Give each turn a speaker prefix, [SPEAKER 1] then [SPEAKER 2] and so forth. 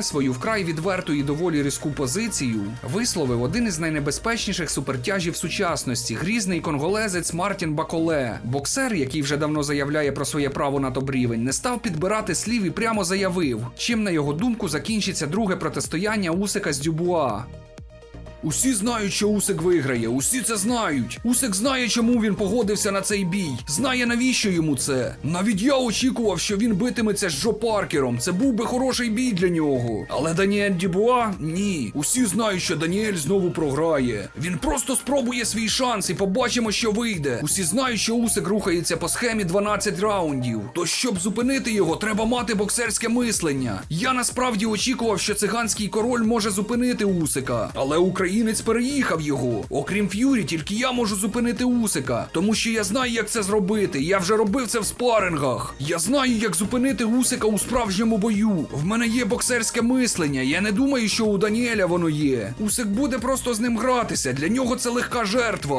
[SPEAKER 1] тепер свою вкрай відверту і доволі різку позицію висловив один із найнебезпечніших супертяжів сучасності грізний конголезець Мартін Баколе. Боксер, який вже давно заявляє про своє право на топ-рівень, не став підбирати слів і прямо заявив, чим на його думку закінчиться друге протистояння Усика з Дюбуа. Усі знають, що Усик виграє, усі це знають. Усик знає, чому він погодився на цей бій. Знає, навіщо йому це. Навіть я очікував, що він битиметься з Джо Паркером. Це був би хороший бій для нього. Але Даніель Дюбуа ні. Усі знають, що Даніель знову програє. Він просто спробує свій шанс і побачимо, що вийде. Усі знають, що Усик рухається по схемі 12 раундів. То щоб зупинити його, треба мати боксерське мислення. Я насправді очікував, що циганський король може зупинити Усика, але українець переїхав його. Окрім Ф'юрі, тільки я можу зупинити Усика, тому що я знаю, як це зробити. Я вже робив це в спарингах. Я знаю, як зупинити Усика у справжньому бою. В мене є боксерське мислення. Я не думаю, що у Даніеля воно є. Усик буде просто з ним гратися. Для нього це легка жертва.